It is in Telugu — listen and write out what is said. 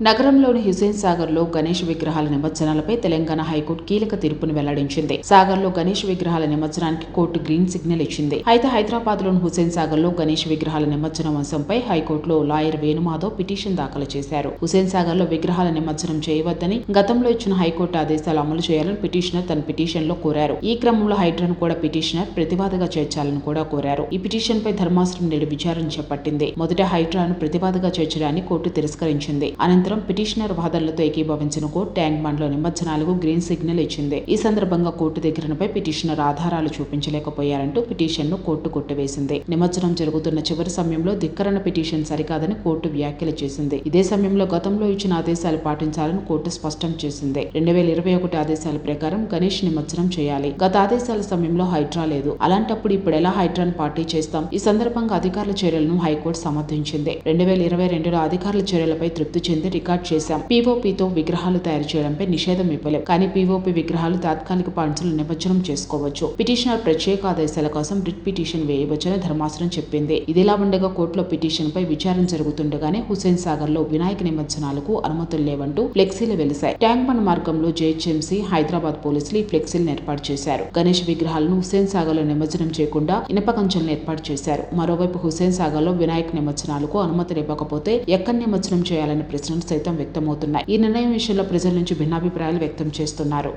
నగరంలోని హుసేన్ సాగర్లో గణేష్ విగ్రహాల నిమజ్జనాలపై తెలంగాణ హైకోర్టు కీలక తీర్పును వెల్లడించింది. సాగర్లో గణేష్ విగ్రహాల నిమజ్జనానికి కోర్టు గ్రీన్ సిగ్నల్ ఇచ్చింది. అయితే హైదరాబాద్లోని హుసేన్ సాగర్లో గణేష్ విగ్రహాల నిమజ్జనం అంశంపై హైకోర్టులో లాయర్ వేణుమాధవ్ పిటిషన్ దాఖలు చేశారు. హుసేన్ సాగర్లో విగ్రహాల నిమజ్జనం చేయవద్దని గతంలో ఇచ్చిన హైకోర్టు ఆదేశాలు అమలు చేయాలని పిటిషనర్ తన పిటిషన్లో కోరారు. ఈ క్రమంలో హైడ్రాను కూడా పిటిషనర్ ప్రతివాదగా చేర్చాలని కూడా కోరారు. ఈ పిటిషన్ పై ధర్మాసనం నేడు విచారణ చేపట్టింది. మొదట హైడ్రాను ప్రతివాదగా చేర్చడాన్ని కోర్టు తిరస్కరించింది. అనంతరం పిటిషనర్ వాదనలతో ఏకీభవించిన కోర్టు ట్యాంక్ బండ్లో నిమజ్జనాలకు గ్రీన్ సిగ్నల్ ఇచ్చింది. ఈ సందర్భంగా కోర్టు దగ్గరపై పిటిషనర్ ఆధారాలు చూపించలేకపోయారంటూ పిటిషన్ను కోర్టు కొట్టివేసింది. నిమజ్జనం జరుగుతున్న చివరి సమయంలో ధిక్కరణ పిటిషన్ సరికాదని కోర్టు వ్యాఖ్యలు చేసింది. ఇదే సమయంలో గతంలో ఇచ్చిన ఆదేశాలు పాటించాలని కోర్టు స్పష్టం చేసింది. రెండు వేల ఇరవై ఒకటి ఆదేశాల ప్రకారం గణేష్ నిమజ్జనం చేయాలి. గత ఆదేశాల సమయంలో హైడ్రా లేదు. అలాంటప్పుడు ఇప్పుడు ఎలా హైడ్రాను పార్టీ చేస్తాం? ఈ సందర్భంగా అధికారుల చర్యలను హైకోర్టు సమర్థించింది. రెండు వేల ఇరవై రెండులో అధికారుల చర్యలపై తృప్తి చెంది రికార్డ్ చేశాం. పీఓపీతో విగ్రహాలు తయారు చేయడంపై నిషేధం ఇవ్వలేం. కానీ పీఓపీ విగ్రహాలు తాత్కాలిక పంచులు నిమజ్జనం చేసుకోవచ్చు. పిటిషనర్ ప్రత్యేక ఆదేశాల కోసం రిట్ పిటిషన్ వేయవచ్చని ధర్మాసనం చెప్పింది. ఇదిలా ఉండగా కోర్టులో పిటిషన్ పై విచారణ జరుగుతుండగానే హుసేన్ సాగర్లో వినాయక నిమజ్జనాలకు అనుమతులు లేవంటూ ఫ్లెక్సీలు వెలిశాయి. ట్యాంక్ బండ్ మార్గంలో జేహెచ్ఎంసీ హైదరాబాద్ పోలీసులు ఈ ఫ్లెక్సీలను ఏర్పాటు చేశారు. గణేష్ విగ్రహాలను హుసేన్ సాగర్లో నిమజ్జనం చేయకుండా ఇనప కంచెలను ఏర్పాటు చేశారు. మరోవైపు హుసేన్ సాగర్లో వినాయక నిమజ్జనాలకు అనుమతులు ఇవ్వకపోతే ఎక్కడ నిమజ్జనం చేయాలనే ప్రశ్నలు సైతం వ్యక్తమవుతున్నాయి. ఈ నిర్ణయం విషయంలో ప్రజల నుంచి భిన్నాభిప్రాయాలు వ్యక్తం చేస్తున్నారు.